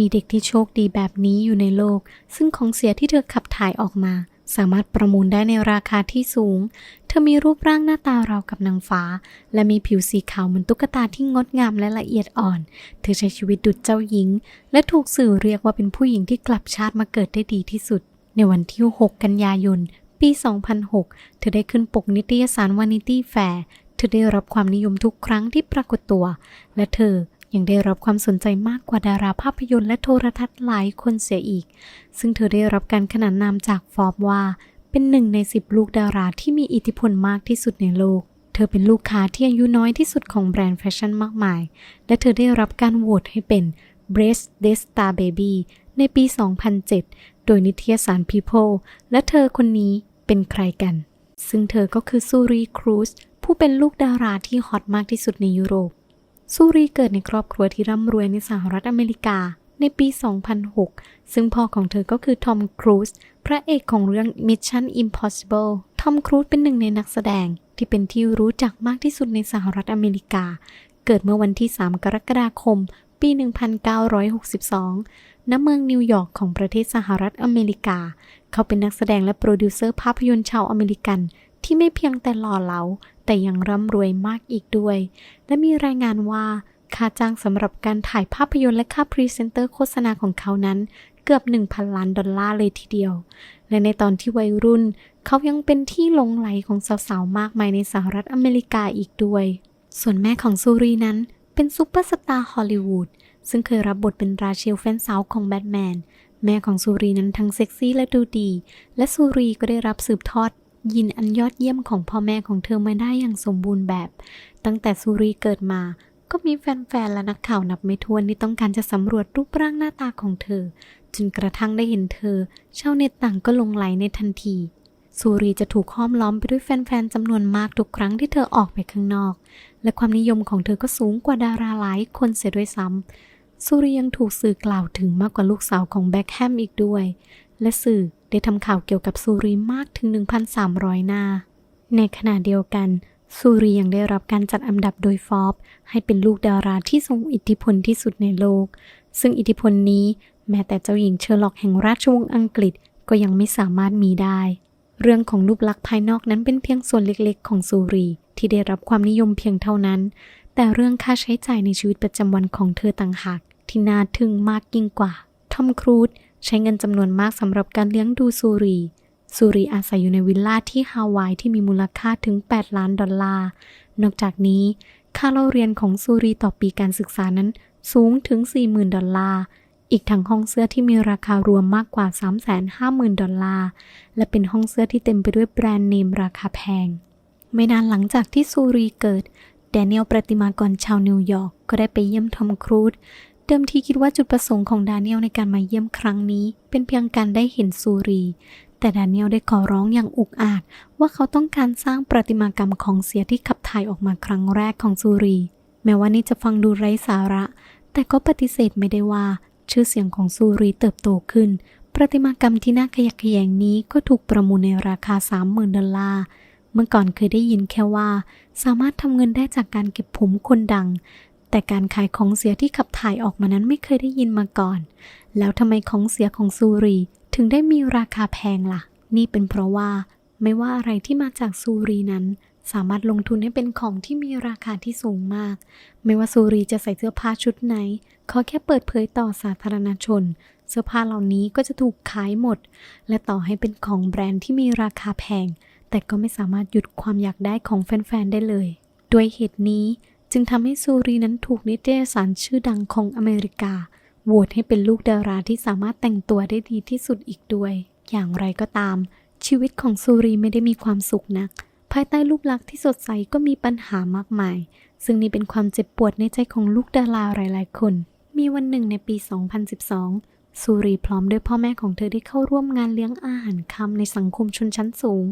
มีเด็กที่โชคดีแบบนี้อยู่ในโลก ซึ่งของเสียที่เธอขับถ่ายออกมา สามารถประมูลได้ในราคาที่สูง เธอมีรูปร่างหน้าตาราวกับนางฟ้า และมีผิวสีขาวเหมือนตุ๊กตาที่งดงามและละเอียดอ่อน เธอใช้ชีวิตดุจเจ้าหญิง และถูกสื่อเรียกว่าเป็นผู้หญิงที่กลับชาติมาเกิดได้ดีที่สุด ในวันที่ 6 กันยายน ปี 2006 เธอได้ขึ้นปกนิตยสารวานิตี้แฟร์เธอได้รับความนิยมทุกครั้งที่ปรากฏตัว และเธอ ยังได้รับความสนใจมากกว่าดาราภาพยนตร์และโทรทัศน์หลายคนเสียอีก ซึ่งเธอได้รับการขนานนามจากฟอร์บว่า เป็นหนึ่งในสิบลูกดาราที่มีอิทธิพลมากที่สุดในโลก เธอเป็นลูกค้าที่อายุน้อยที่สุดของแบรนด์แฟชั่นมากมาย และเธอได้รับการโหวตให้เป็น Breast d e Star Baby ในปี 2007 โดยนิตยสาร People และเธอคนนี้เป็นใครกัน ซึ่งเธอก็คือซูรีครูซผู้เป็นลูกดาราที่ฮอตมากที่สุดในยุโรป ซูรีเกิดในครอบครัวที่ร่ำรวยในสหรัฐอเมริกาในปี 2006 ซึ่งพ่อของเธอก็คือทอมครูซ พระเอกของเรื่อง Mission Impossible ทอมครูซเป็นหนึ่งในนักแสดงที่เป็นที่รู้จักมากที่สุดในสหรัฐอเมริกา เกิดเมื่อวันที่ 3 กรกฎาคม ปี 1962 ณ เมืองนิวยอร์กของประเทศสหรัฐอเมริกา เขาเป็นนักแสดงและโปรดิวเซอร์ภาพยนตร์ชาวอเมริกันที่ไม่เพียงแต่หล่อเหลา แต่ยังร่ำรวยมากอีกด้วย และมีรายงานว่าค่าจ้างสำหรับการถ่ายภาพยนตร์และค่าพรีเซนเตอร์โฆษณาของเขานั้นเกือบ 1,000 ล้านดอลลาร์เลยทีเดียว และในตอนที่วัยรุ่น เขายังเป็นที่หลงไหลของสาวๆ มากมายในสหรัฐอเมริกาอีกด้วย ส่วนแม่ของซูรีนั้นเป็นซูเปอร์สตาร์ฮอลลีวูดซึ่งเคยรับบทเป็นราเชลแฟนสาวของแบทแมนแม่ของซูรีนั้นทั้งเซ็กซี่และดูดี และซูรีก็ได้รับสืบทอด ยินอันยอดเยี่ยมของพ่อแม่ของเธอมาได้อย่างสมบูรณ์แบบ ตั้งแต่ซูรีเกิดมา ก็มีแฟนๆ และนักข่าวนับไม่ถ้วนที่ต้องการจะสำรวจรูปร่างหน้าตาของเธอ จนกระทั่งได้เห็นเธอ ชาวเน็ตต่างก็ลงไหลในทันทีซูรีจะถูกห้อมล้อมไปด้วยแฟนๆจำนวนมากทุกครั้งที่เธอออกไปข้างนอก และความนิยมของเธอก็สูงกว่าดาราหลายคนเสียด้วยซ้ำซูรียังถูกสื่อกล่าวถึงมากกว่าลูกสาวของแบ็คแฮมอีกด้วย และสื่อได้ทำข่าวเกี่ยวกับซูรีมากถึง 1,300 หน้า ในขณะเดียวกัน ซูรียังได้รับการจัดอันดับโดยฟอบให้เป็นลูกดาราที่ทรงอิทธิพลที่สุดในโลก ซึ่งอิทธิพลนี้แม้แต่เจ้าหญิงเชอร์ล็อกแห่งราชวงศ์อังกฤษก็ยังไม่สามารถมีได้ เรื่องของรูปลักษณ์ภายนอกนั้นเป็นเพียงส่วนเล็กๆ ของซูรีที่ได้รับความนิยมเพียงเท่านั้น แต่เรื่องค่าใช้จ่ายในชีวิตประจำวันของเธอต่างหากที่น่าทึ่งมากยิ่งกว่า ทอมครูซ ใช้เงินจำนวนมากสำหรับการเลี้ยงดูซูรี ซูรีอาศัยอยู่ในวิลล่าที่ฮาวายที่มีมูลค่าถึง 8 ล้านดอลลาร์ นอกจากนี้ ค่าเล่าเรียนของซูรีต่อปีการศึกษานั้นสูงถึง 40,000 ดอลลาร์ อีกทั้งห้องเสื้อที่มีราคารวมมากกว่า 350,000 ดอลลาร์ และเป็นห้องเสื้อที่เต็มไปด้วยแบรนด์เนมราคาแพง ไม่นานหลังจากที่ซูรีเกิดแดเนียลประติมากรชาวนิวยอร์กก็ได้ไปเยี่ยมทอมครูซ เดิมทีคิดว่าจุดประสงค์ของดาเนียลในการมาเยี่ยมครั้งนี้ เป็นเพียงการได้เห็นซูรี แต่ดาเนียลได้ขอร้องอย่างอุกอาจ ว่าเขาต้องการสร้างประติมากรรมของเสียที่ขับถ่ายออกมาครั้งแรกของซูรี แม้ว่านี่จะฟังดูไร้สาระ แต่ก็ปฏิเสธไม่ได้ว่า ชื่อเสียงของซูรีเติบโตขึ้น ประติมากรรมที่น่าขยักขยงนี้ก็ถูกประมูลในราคา 30,000 ดอลลาร์เมื่อก่อนเคยได้ยินแค่ว่า สามารถทำเงินได้จากการเก็บผมคนดัง แต่การขายของเสียที่ขับถ่ายออกมานั้นไม่เคยได้ยินมาก่อน แล้วทำไมของเสียของซูรีถึงได้มีราคาแพงล่ะ นี่เป็นเพราะว่าไม่ว่าอะไรที่มาจากซูรีนั้น สามารถลงทุนให้เป็นของที่มีราคาที่สูงมาก ไม่ว่าซูรีจะใส่เสื้อผ้าชุดไหนขอแค่เปิดเผยต่อสาธารณชน เสื้อผ้าเหล่านี้ก็จะถูกขายหมด และต่อให้เป็นของแบรนด์ที่มีราคาแพง แต่ก็ไม่สามารถหยุดความอยากได้ของแฟนๆได้เลย ด้วยเหตุนี้ จึงทำให้ซูรีนั้นถูกนิตยสารชื่อดังของอเมริกาโหวตให้เป็นลูกดาราที่สามารถแต่งตัวได้ดีที่สุดอีกด้วย อย่างไรก็ตาม ชีวิตของซูรีไม่ได้มีความสุขนัก ภายใต้รูปลักษณ์ที่สดใสก็มีปัญหามากมาย ซึ่งนี่เป็นความเจ็บปวดในใจของลูกดาราหลาย ๆ คน มีวันหนึ่งในปี 2012 ซูรีพร้อมด้วยพ่อแม่ของเธอได้เข้าร่วมงานเลี้ยงอาหารค่ำในสังคมชนชั้นสูง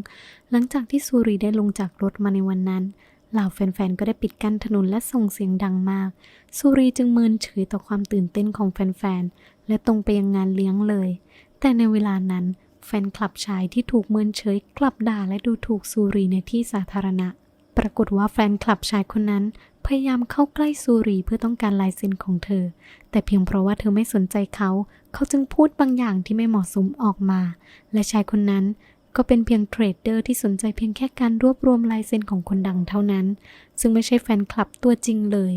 หลังจากที่ซูรีได้ลงจากรถมาในวันนั้น เหล่าแฟนๆ ก็ได้ปิดกั้นถนนและส่งเสียงดังมากซูรีจึงเมินเฉยต่อความตื่นเต้นของแฟนๆ และตรงไปยังงานเลี้ยงเลย แต่ในเวลานั้น แฟนคลับชายที่ถูกเมินเฉยกลับด่าและดูถูกซูรีในที่สาธารณะ ปรากฏว่าแฟนคลับชายคนนั้น พยายามเข้าใกล้ซูรีเพื่อต้องการลายเซ็นของเธอ แต่เพียงเพราะว่าเธอไม่สนใจเขา เขาจึงพูดบางอย่างที่ไม่เหมาะสมออกมา และชายคนนั้น ก็เป็นเพียงเทรดเดอร์ที่สนใจเพียงแค่การรวบรวมลายเซ็นของคนดังเท่านั้น ซึ่งไม่ใช่แฟนคลับตัวจริงเลย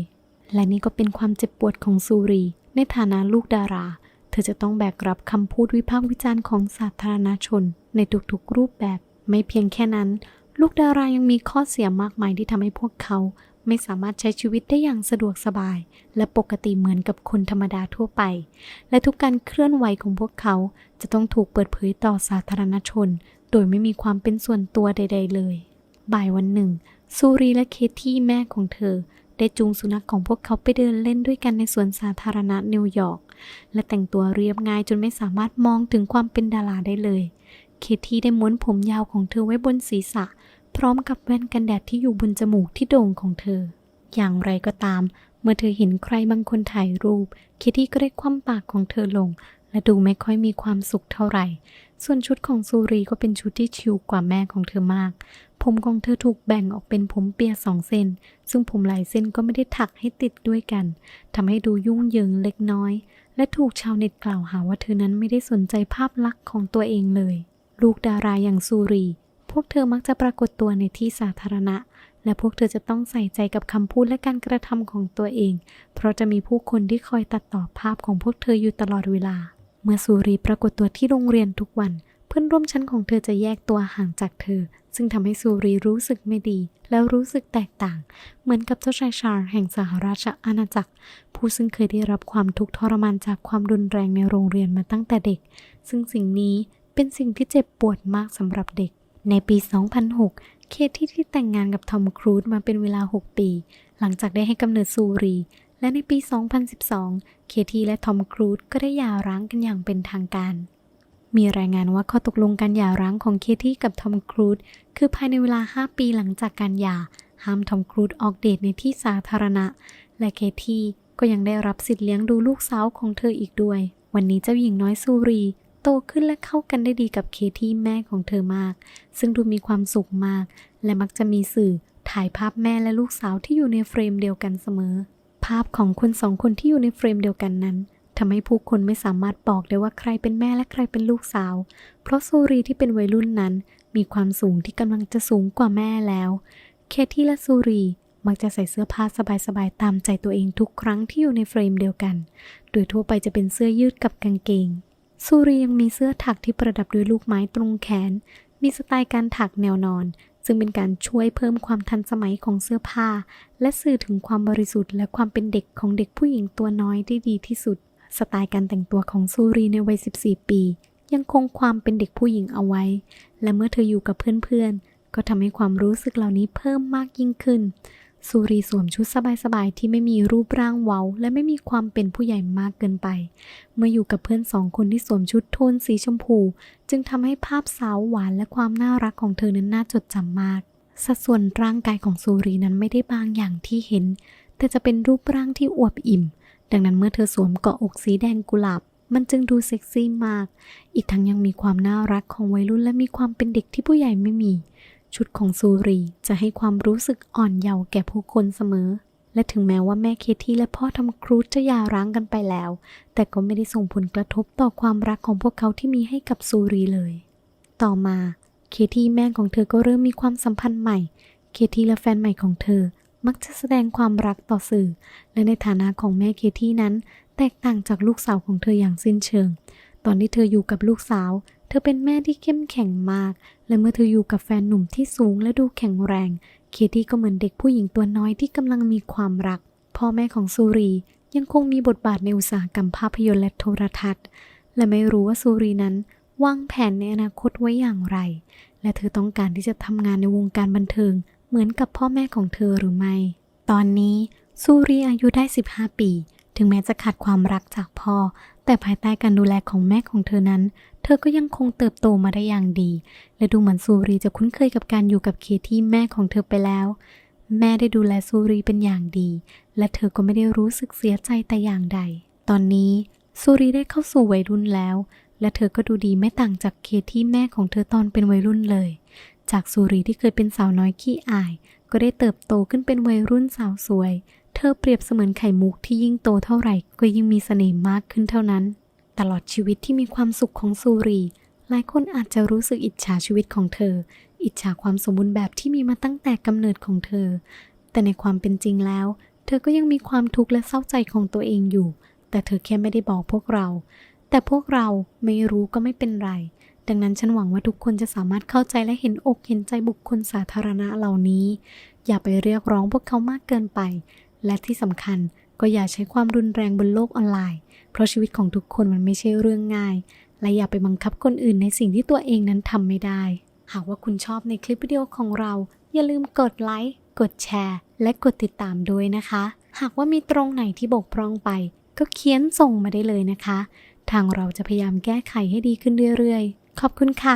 และนี่ก็เป็นความเจ็บปวดของซูรี ในฐานะลูกดารา เธอจะต้องแบกรับคำพูดวิพากษ์วิจารณ์ของสาธารณชน ในทุกๆรูปแบบ ไม่เพียงแค่นั้น ลูกดารายังมีข้อเสียมากมายที่ทำให้พวกเขาไม่สามารถใช้ชีวิตได้อย่างสะดวกสบาย และปกติเหมือนกับคนธรรมดาทั่วไป และทุกการเคลื่อนไหวของพวกเขาจะต้องถูกเปิดเผยต่อสาธารณชน โดยไม่มีความเป็นส่วนตัวใด ๆ เลย บ่ายวันหนึ่งซูรีและเคที่แม่ของเธอ ได้จูงสุนัขของพวกเขาไปเดินเล่นด้วยกันในสวนสาธารณะนิวยอร์ก และแต่งตัวเรียบง่ายจนไม่สามารถมองถึงความเป็นดาราได้เลย เคที่ได้ม้วนผมยาวของเธอไว้บนศีรษะ พร้อมกับแว่นกันแดดที่อยู่บนจมูกที่โด่งของเธอ อย่างไรก็ตาม เมื่อเธอเห็นใครบางคนถ่ายรูป เคที่ก็ได้คว่ำปากของเธอลง และดูไม่ค่อยมีความสุขเท่าไหร่ ส่วนชุดของซูรีก็เป็นชุดที่ชิลกว่าแม่ของเธอมาก ผมของเธอถูกแบ่งออกเป็นผมเปียสองเส้น ซึ่งผมหลายเส้นก็ไม่ได้ถักให้ติดด้วยกันทำให้ดูยุ่งเหยิงเล็กน้อย และถูกชาวเน็ตกล่าวหาว่าเธอนั้นไม่ได้สนใจภาพลักษณ์ของตัวเองเลย ลูกดาราอย่างซูรี พวกเธอมักจะปรากฏตัวในที่สาธารณะและพวกเธอจะต้องใส่ใจกับคำพูดและการกระทำของตัวเอง เพราะจะมีผู้คนที่คอยตัดต่อภาพของพวกเธออยู่ตลอดเวลา เมื่อซูรีปรากฏตัวที่โรงเรียนทุกวัน เพื่อนร่วมชั้นของเธอจะแยกตัวห่างจากเธอ ซึ่งทำให้ซูรีรู้สึกไม่ดี แล้วรู้สึกแตกต่าง เหมือนกับเจ้าชายชาร์ลแห่งสหราชอาณาจักร ผู้ซึ่งเคยได้รับความทุกข์ทรมานจากความรุนแรงในโรงเรียนมาตั้งแต่เด็ก ซึ่งสิ่งนี้เป็นสิ่งที่เจ็บปวดมากสำหรับเด็ก ในปี 2006 เคที่ที่แต่งงานกับทอมครูซมาเป็นเวลา 6 ปี หลังจากได้ให้กำเนิดซูรี และในปี 2012 เคทีและทอมครูซก็ได้หย่าร้างกันอย่างเป็นทางการ มีรายงานว่าข้อตกลงการหย่าร้างของเคทีกับทอมครูซคือภายในเวลา 5 ปีหลังจากการหย่า ห้ามทอมครูซออกเดทในที่สาธารณะ และเคทีก็ยังได้รับสิทธิ์เลี้ยงดูลูกสาวของเธออีกด้วย วันนี้เจ้าหญิงน้อยซูรีโตขึ้นและเข้ากันได้ดีกับเคที่แม่ของเธอมาก ซึ่งดูมีความสุขมาก และมักจะมีสื่อถ่ายภาพแม่และลูกสาวที่อยู่ในเฟรมเดียวกันเสมอ ภาพของคนสองคนที่อยู่ในเฟรมเดียวกันนั้นทำให้ผู้คนไม่สามารถบอกได้ว่าใครเป็นแม่และใครเป็นลูกสาว เพราะซูรีที่เป็นวัยรุ่นนั้น มีความสูงที่กำลังจะสูงกว่าแม่แล้ว เคที่และซูรีมักจะใส่เสื้อผ้าสบายๆตามใจตัวเองทุกครั้งที่อยู่ในเฟรมเดียวกัน โดยทั่วไปจะเป็นเสื้อยืดกับกางเกง ซูรียังมีเสื้อถักที่ประดับด้วยลูกไม้ตรงแขน มีสไตล์การถักแนวนอน ซึ่งเป็นการช่วยเพิ่มความทันสมัยของเสื้อผ้า และสื่อถึงความบริสุทธิ์และความเป็นเด็กของเด็กผู้หญิงตัวน้อยได้ดีที่สุด สไตล์การแต่งตัวของซูรีในวัย 14 ปี ยังคงความเป็นเด็กผู้หญิงเอาไว้ และเมื่อเธออยู่กับเพื่อนๆก็ทำให้ความรู้สึกเหล่านี้เพิ่มมากยิ่งขึ้น ซูรีสวมชุดสบายๆที่ไม่มีรูปร่างเว้า และไม่มีความเป็นผู้ใหญ่มากเกินไป เมื่ออยู่กับเพื่อนสองคนที่สวมชุดโทนสีชมพู จึงทำให้ภาพสาวหวานและความน่ารักของเธอนั้นน่าจดจำมาก สัดส่วนร่างกายของซูรีนั้นไม่ได้บางอย่างที่เห็น แต่จะเป็นรูปร่างที่อวบอิ่ม ดังนั้นเมื่อเธอสวมเกาะอกสีแดงกุหลาบมันจึงดูเซ็กซี่มาก อีกทั้งยังมีความน่ารักของวัยรุ่นและมีความเป็นเด็กที่ผู้ใหญ่ไม่มี ชุดของซูรีจะให้ความรู้สึกอ่อนเยาว์แก่ผู้คนเสมอ และถึงแม้ว่าแม่เคที่และพ่อทำครูซจะหย่าร้างกันไปแล้ว แต่ก็ไม่ได้ส่งผลกระทบต่อความรักของพวกเขาที่มีให้กับซูรีเลย ต่อมาเคที่แม่ของเธอก็เริ่มมีความสัมพันธ์ใหม่ เคที่และแฟนใหม่ของเธอ มักจะแสดงความรักต่อสื่อ และในฐานะของแม่เคที่นั้น แตกต่างจากลูกสาวของเธออย่างสิ้นเชิง ตอนที่เธออยู่กับลูกสาวเธอเป็นแม่ที่เข้มแข็งมาก และเมื่อเธออยู่กับแฟนหนุ่มที่สูงและดูแข็งแรง เคที่ก็เหมือนเด็กผู้หญิงตัวน้อยที่กำลังมีความรัก พ่อแม่ของซูรียังคงมีบทบาทในอุตสาหกรรมภาพยนตร์และโทรทัศน์ และไม่รู้ว่าซูรีนั้นวางแผนในอนาคตไว้อย่างไร และเธอต้องการที่จะทำงานในวงการบันเทิง เหมือนกับพ่อแม่ของเธอหรือไม่ ตอนนี้ซูรีอายุได้ 15 ปี ถึงแม้จะขาดความรักจากพ่อ แต่ภายใต้การดูแลของแม่ของเธอนั้น เธอก็ยังคงเติบโตมาได้อย่างดี และดูเหมือนซูรีจะคุ้นเคยกับการอยู่กับเคที่แม่ของเธอไปแล้ว แม่ได้ดูแลซูรีเป็นอย่างดี และเธอก็ไม่ได้รู้สึกเสียใจแต่อย่างใด ตอนนี้ซูรีได้เข้าสู่วัยรุ่นแล้ว และเธอก็ดูดีไม่ต่างจากเคที่แม่ของเธอตอนเป็นวัยรุ่นเลย จากสุรีที่เคยเป็นสาวน้อยขี้อาย ก็ได้เติบโตขึ้นเป็นวัยรุ่นสาวสวย เธอเปรียบเสมือนไข่มุกที่ยิ่งโตเท่าไหร่ก็ยิ่งมีเสน่ห์มากขึ้นเท่านั้น ตลอดชีวิตที่มีความสุขของสุรี หลายคนอาจจะรู้สึกอิจฉาชีวิตของเธอ อิจฉาความสมบูรณ์แบบที่มีมาตั้งแต่กำเนิดของเธอ แต่ในความเป็นจริงแล้ว เธอก็ยังมีความทุกข์และเศร้าใจของตัวเองอยู่ แต่เธอแค่ไม่ได้บอกพวกเรา แต่พวกเราไม่รู้ก็ไม่เป็นไร ดังนั้นฉันหวังว่าทุกคนจะสามารถเข้าใจและเห็นอกเห็นใจบุคคลสาธารณะเหล่านี้ อย่าไปเรียกร้องพวกเขามากเกินไป และที่สำคัญก็อย่าใช้ความรุนแรงบนโลกออนไลน์ เพราะชีวิตของทุกคนมันไม่ใช่เรื่องง่าย และอย่าไปบังคับคนอื่นในสิ่งที่ตัวเองนั้นทำไม่ได้ หากว่าคุณชอบในคลิปวิดีโอของเรา อย่าลืมกดไลค์ กดแชร์ และกดติดตามด้วยนะคะ หากว่ามีตรงไหนที่บกพร่องไป ก็เขียนส่งมาได้เลยนะคะ ทางเราจะพยายามแก้ไขให้ดีขึ้นเรื่อยๆ ขอบคุณค่ะ